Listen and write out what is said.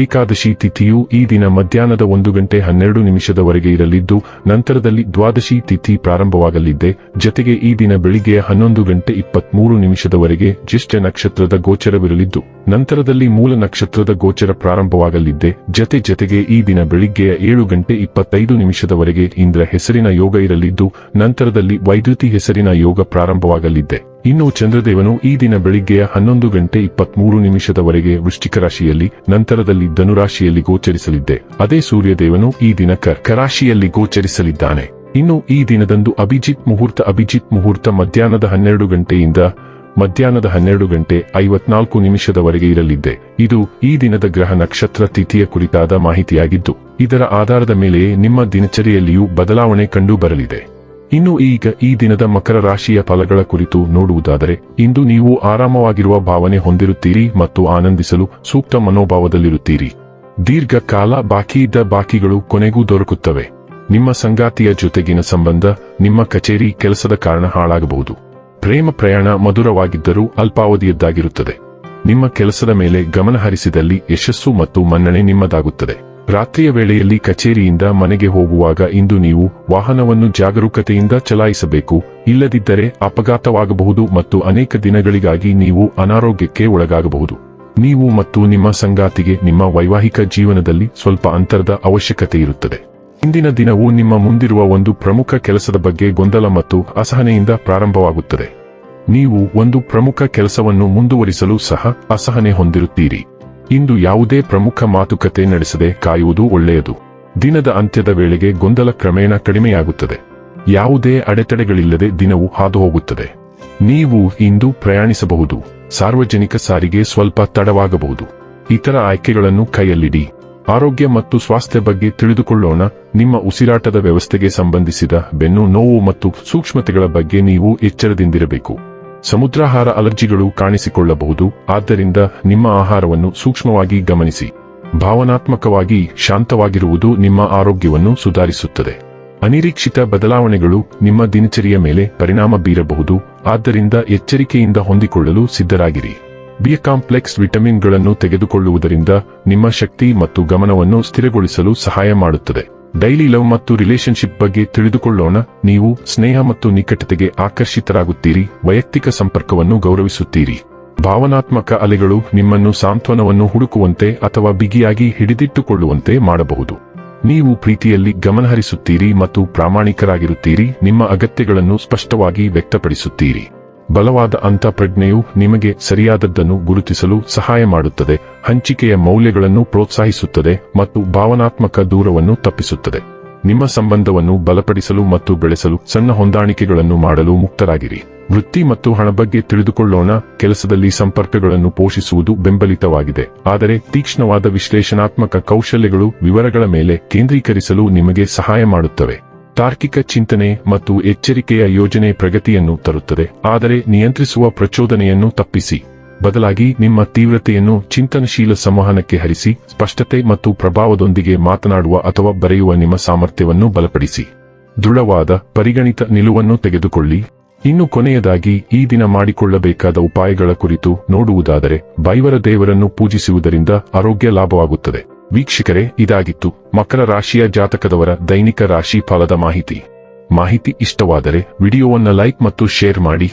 ಏಕಾದಶಿ ತಿಥಿಯು ಈ ದಿನ ಮಧ್ಯಾಹ್ನದ ಒಂದು ಗಂಟೆ ಹನ್ನೆರಡು ನಿಮಿಷದವರೆಗೆ ಇರಲಿದ್ದು, ನಂತರದಲ್ಲಿ ದ್ವಾದಶಿ ತಿಥಿ ಪ್ರಾರಂಭವಾಗಲಿದೆ ಜತೆಗೆ ಈ ದಿನ ಬೆಳಿಗ್ಗೆ ಹನ್ನೊಂದು ಗಂಟೆ ಇಪ್ಪತ್ಮೂರು ನಿಮಿಷದವರೆಗೆ ಜ್ಯೇಷ್ಠ ನಕ್ಷತ್ರದ ಗೋಚರವಿರಲಿದ್ದು, ನಂತರದಲ್ಲಿ ಮೂಲ ನಕ್ಷತ್ರದ ಗೋಚರ ಪ್ರಾರಂಭವಾಗಲಿದ್ದೆ. ಜತೆ ಜತೆಗೆ ಈ ದಿನ ಬೆಳಿಗ್ಗೆಯ ಏಳು ಗಂಟೆ ಇಪ್ಪತ್ತೈದು ನಿಮಿಷದವರೆಗೆ ಇಂದ್ರ ಹೆಸರಿನ ಯೋಗ ಇರಲಿದ್ದು, ನಂತರದಲ್ಲಿ ವೈದ್ಯುತಿ ಹೆಸರಿನ ಯೋಗ ಪ್ರಾರಂಭವಾಗಲಿದ್ದೆ. ಇನ್ನು ಚಂದ್ರದೇವನು ಈ ದಿನ ಬೆಳಿಗ್ಗೆಯ ಹನ್ನೊಂದು ಗಂಟೆ ಇಪ್ಪತ್ಮೂರು ನಿಮಿಷದವರೆಗೆ ವೃಶ್ಚಿಕ ರಾಶಿಯಲ್ಲಿ ನಂತರದಲ್ಲಿ ಧನುರಾಶಿಯಲ್ಲಿ ಗೋಚರಿಸಲಿದ್ದೆ. ಅದೇ ಸೂರ್ಯದೇವನು ಈ ದಿನ ಕರ್ಕ ರಾಶಿಯಲ್ಲಿ ಗೋಚರಿಸಲಿದ್ದಾನೆ. ಇನ್ನು ಈ ದಿನದಂದು ಅಭಿಜಿತ್ ಮುಹೂರ್ತ ಅಭಿಜಿತ್ ಮುಹೂರ್ತ ಮಧ್ಯಾಹ್ನದ ಹನ್ನೆರಡು ಗಂಟೆಯಿಂದ ಮಧ್ಯಾಹ್ನದ ಹನ್ನೆರಡು ಗಂಟೆ ಐವತ್ನಾಲ್ಕು ನಿಮಿಷದವರೆಗೆ ಇರಲಿದ್ದೆ. ಇದು ಈ ದಿನದ ಗ್ರಹ ನಕ್ಷತ್ರ ತಿಥಿಯ ಕುರಿತಾದ ಮಾಹಿತಿಯಾಗಿದ್ದು, ಇದರ ಆಧಾರದ ಮೇಲೆಯೇ ನಿಮ್ಮ ದಿನಚರಿಯಲ್ಲಿಯೂ ಬದಲಾವಣೆ ಕಂಡು ಬರಲಿದೆ ಇನ್ನು ಈಗ ಈ ದಿನದ ಮಕರ ರಾಶಿಯ ಫಲಗಳ ಕುರಿತು ನೋಡುವುದಾದರೆ, ಇಂದು ನೀವು ಆರಾಮವಾಗಿರುವ ಭಾವನೆ ಹೊಂದಿರುತ್ತೀರಿ ಮತ್ತು ಆನಂದಿಸಲು ಸೂಕ್ತ ಮನೋಭಾವದಲ್ಲಿರುತ್ತೀರಿ. ದೀರ್ಘಕಾಲ ಬಾಕಿ ಇದ್ದ ಬಾಕಿಗಳು ಕೊನೆಗೂ ದೊರಕುತ್ತವೆ. ನಿಮ್ಮ ಸಂಗಾತಿಯ ಜೊತೆಗಿನ ಸಂಬಂಧ, ನಿಮ್ಮ ಕಚೇರಿ ಕೆಲಸದ ಕಾರಣ ಹಾಳಾಗಬಹುದು. ಪ್ರೇಮ ಪ್ರಯಾಣ ಮಧುರವಾಗಿದ್ದರೂ ಅಲ್ಪಾವಧಿಯದ್ದಾಗಿರುತ್ತದೆ. ನಿಮ್ಮ ಕೆಲಸದ ಮೇಲೆ ಗಮನ ಹರಿಸಿದಲ್ಲಿ ಯಶಸ್ಸು ಮತ್ತು ಮನ್ನಣೆ ನಿಮ್ಮದಾಗುತ್ತದೆ. ರಾತ್ರಿಯ ವೇಳೆಯಲ್ಲಿ ಕಚೇರಿಯಿಂದ ಮನೆಗೆ ಹೋಗುವಾಗ ಇಂದು ನೀವು ವಾಹನವನ್ನು ಜಾಗರೂಕತೆಯಿಂದ ಚಲಾಯಿಸಬೇಕು, ಇಲ್ಲದಿದ್ದರೆ ಅಪಘಾತವಾಗಬಹುದು ಮತ್ತು ಅನೇಕ ದಿನಗಳಿಗಾಗಿ ನೀವು ಅನಾರೋಗ್ಯಕ್ಕೆ ಒಳಗಾಗಬಹುದು. ನೀವು ಮತ್ತು ನಿಮ್ಮ ಸಂಗಾತಿಗೆ ನಿಮ್ಮ ವೈವಾಹಿಕ ಜೀವನದಲ್ಲಿ ಸ್ವಲ್ಪ ಅಂತರದ ಅವಶ್ಯಕತೆ ಇರುತ್ತದೆ. ಇಂದಿನ ದಿನವು ನಿಮ್ಮ ಮುಂದಿರುವ ಒಂದು ಪ್ರಮುಖ ಕೆಲಸದ ಬಗ್ಗೆ ಗೊಂದಲ ಮತ್ತು ಅಸಹನೆಯಿಂದ ಪ್ರಾರಂಭವಾಗುತ್ತದೆ. ನೀವು ಒಂದು ಪ್ರಮುಖ ಕೆಲಸವನ್ನು ಮುಂದುವರಿಸಲು ಸಹ ಅಸಹನೆ ಹೊಂದಿರುತ್ತೀರಿ. ಇಂದು ಯಾವುದೇ ಪ್ರಮುಖ ಮಾತುಕತೆ ನಡೆಸದೆ ಕಾಯುವುದು ಒಳ್ಳೆಯದು. ದಿನದ ಅಂತ್ಯದ ವೇಳೆಗೆ ಗೊಂದಲ ಕ್ರಮೇಣ ಕಡಿಮೆಯಾಗುತ್ತದೆ. ಯಾವುದೇ ಅಡೆತಡೆಗಳಿಲ್ಲದೆ ದಿನವು ಹಾದುಹೋಗುತ್ತದೆ. ನೀವು ಇಂದು ಪ್ರಯಾಣಿಸಬಹುದು. ಸಾರ್ವಜನಿಕ ಸಾರಿಗೆ ಸ್ವಲ್ಪ ತಡವಾಗಬಹುದು. ಇತರ ಆಯ್ಕೆಗಳನ್ನು ಕೈಯಲ್ಲಿಡಿ. ಆರೋಗ್ಯ ಮತ್ತು ಸ್ವಾಸ್ಥ್ಯ ಬಗ್ಗೆ ತಿಳಿದುಕೊಳ್ಳೋಣ. ನಿಮ್ಮ ಉಸಿರಾಟದ ವ್ಯವಸ್ಥೆಗೆ ಸಂಬಂಧಿಸಿದ ಬೆನ್ನು ನೋವು ಮತ್ತು ಸೂಕ್ಷ್ಮತೆಗಳ ಬಗ್ಗೆ ನೀವು ಎಚ್ಚರದಿಂದಿರಬೇಕು. ಸಮುದ್ರಾಹಾರ ಅಲರ್ಜಿಗಳು ಕಾಣಿಸಿಕೊಳ್ಳಬಹುದು. ಆದ್ದರಿಂದ ನಿಮ್ಮ ಆಹಾರವನ್ನು ಸೂಕ್ಷ್ಮವಾಗಿ ಗಮನಿಸಿ. ಭಾವನಾತ್ಮಕವಾಗಿ ಶಾಂತವಾಗಿರುವುದು ನಿಮ್ಮ ಆರೋಗ್ಯವನ್ನು ಸುಧಾರಿಸುತ್ತದೆ. ಅನಿರೀಕ್ಷಿತ ಬದಲಾವಣೆಗಳು ನಿಮ್ಮ ದಿನಚರಿಯ ಮೇಲೆ ಪರಿಣಾಮ ಬೀರಬಹುದು. ಆದ್ದರಿಂದ ಎಚ್ಚರಿಕೆಯಿಂದ ಹೊಂದಿಕೊಳ್ಳಲು ಸಿದ್ಧರಾಗಿರಿ. ಬಿ ಕಾಂಪ್ಲೆಕ್ಸ್ ವಿಟಮಿನ್ಗಳನ್ನು ತೆಗೆದುಕೊಳ್ಳುವುದರಿಂದ ನಿಮ್ಮ ಶಕ್ತಿ ಮತ್ತು ಗಮನವನ್ನು ಸ್ಥಿರಗೊಳಿಸಲು ಸಹಾಯ ಮಾಡುತ್ತದೆ. ಡೈಲಿ ಲವ್ ಮತ್ತು ರಿಲೇಶನ್ಶಿಪ್ ಬಗ್ಗೆ ತಿಳಿದುಕೊಳ್ಳೋಣ. ನೀವು ಸ್ನೇಹ ಮತ್ತು ನಿಕಟತೆಗೆ ಆಕರ್ಷಿತರಾಗುತ್ತೀರಿ. ವೈಯಕ್ತಿಕ ಸಂಪರ್ಕವನ್ನು ಗೌರವಿಸುತ್ತೀರಿ. ಭಾವನಾತ್ಮಕ ಅಲೆಗಳು ನಿಮ್ಮನ್ನು ಸಾಂತ್ವನವನ್ನು ಹುಡುಕುವಂತೆ ಅಥವಾ ಬಿಗಿಯಾಗಿ ಹಿಡಿದಿಟ್ಟುಕೊಳ್ಳುವಂತೆ ಮಾಡಬಹುದು. ನೀವು ಪ್ರೀತಿಯಲ್ಲಿ ಗಮನಹರಿಸುತ್ತೀರಿ ಮತ್ತು ಪ್ರಾಮಾಣಿಕರಾಗಿರುತ್ತೀರಿ. ನಿಮ್ಮ ಅಗತ್ಯಗಳನ್ನು ಸ್ಪಷ್ಟವಾಗಿ ವ್ಯಕ್ತಪಡಿಸುತ್ತೀರಿ. ಬಲವಾದ ಅಂತಃಪ್ರಜ್ಞೆಯು ನಿಮಗೆ ಸರಿಯಾದದ್ದನ್ನು ಗುರುತಿಸಲು ಸಹಾಯ ಮಾಡುತ್ತದೆ. ಹಂಚಿಕೆಯ ಮೌಲ್ಯಗಳನ್ನು ಪ್ರೋತ್ಸಾಹಿಸುತ್ತದೆ ಮತ್ತು ಭಾವನಾತ್ಮಕ ದೂರವನ್ನು ತಪ್ಪಿಸುತ್ತದೆ. ನಿಮ್ಮ ಸಂಬಂಧವನ್ನು ಬಲಪಡಿಸಲು ಮತ್ತು ಬೆಳೆಸಲು ಸಣ್ಣ ಹೊಂದಾಣಿಕೆಗಳನ್ನು ಮಾಡಲು ಮುಕ್ತರಾಗಿರಿ. ವೃತ್ತಿ ಮತ್ತು ಹಣ ಬಗ್ಗೆ ತಿಳಿದುಕೊಳ್ಳೋಣ. ಕೆಲಸದಲ್ಲಿ ಸಂಪರ್ಕಗಳನ್ನು ಪೋಷಿಸುವುದು ಬೆಂಬಲಿತವಾಗಿದೆ. ಆದರೆ ತೀಕ್ಷ್ಣವಾದ ವಿಶ್ಲೇಷಣಾತ್ಮಕ ಕೌಶಲ್ಯಗಳು ವಿವರಗಳ ಮೇಲೆ ಕೇಂದ್ರೀಕರಿಸಲು ನಿಮಗೆ ಸಹಾಯ ಮಾಡುತ್ತವೆ. ತಾರ್ಕಿಕ ಚಿಂತನೆ ಮತ್ತು ಎಚ್ಚರಿಕೆಯ ಯೋಜನೆ ಪ್ರಗತಿಯನ್ನು ತರುತ್ತದೆ. ಆದರೆ ನಿಯಂತ್ರಿಸುವ ಪ್ರಚೋದನೆಯನ್ನು ತಪ್ಪಿಸಿ. ಬದಲಾಗಿ ನಿಮ್ಮ ತೀವ್ರತೆಯನ್ನು ಚಿಂತನಶೀಲ ಸಂವಹನಕ್ಕೆ ಹರಿಸಿ, ಸ್ಪಷ್ಟತೆ ಮತ್ತು ಪ್ರಭಾವದೊಂದಿಗೆ ಮಾತನಾಡುವ ಅಥವಾ ಬರೆಯುವ ನಿಮ್ಮ ಸಾಮರ್ಥ್ಯವನ್ನು ಬಲಪಡಿಸಿ. ದೃಢವಾದ, ಪರಿಗಣಿತ ನಿಲುವನ್ನು ತೆಗೆದುಕೊಳ್ಳಿ. ಇನ್ನು ಕೊನೆಯದಾಗಿ, ಈ ದಿನ ಮಾಡಿಕೊಳ್ಳಬೇಕಾದ ಉಪಾಯಗಳ ಕುರಿತು ನೋಡುವುದಾದರೆ, ಬೈವರ ದೇವರನ್ನು ಪೂಜಿಸುವುದರಿಂದ ಆರೋಗ್ಯ ಲಾಭವಾಗುತ್ತದೆ. ವೀಕ್ಷಕರೇ, ಇದಾಗಿತ್ತು ಮಕರ ರಾಶಿಯ ಜಾತಕದವರ ದೈನಿಕ ರಾಶಿ ಫಲದ ಮಾಹಿತಿ. ಮಾಹಿತಿ ಇಷ್ಟವಾದರೆ, ವಿಡಿಯೋವನ್ನು ಲೈಕ್ ಮತ್ತು ಶೇರ್ ಮಾಡಿ.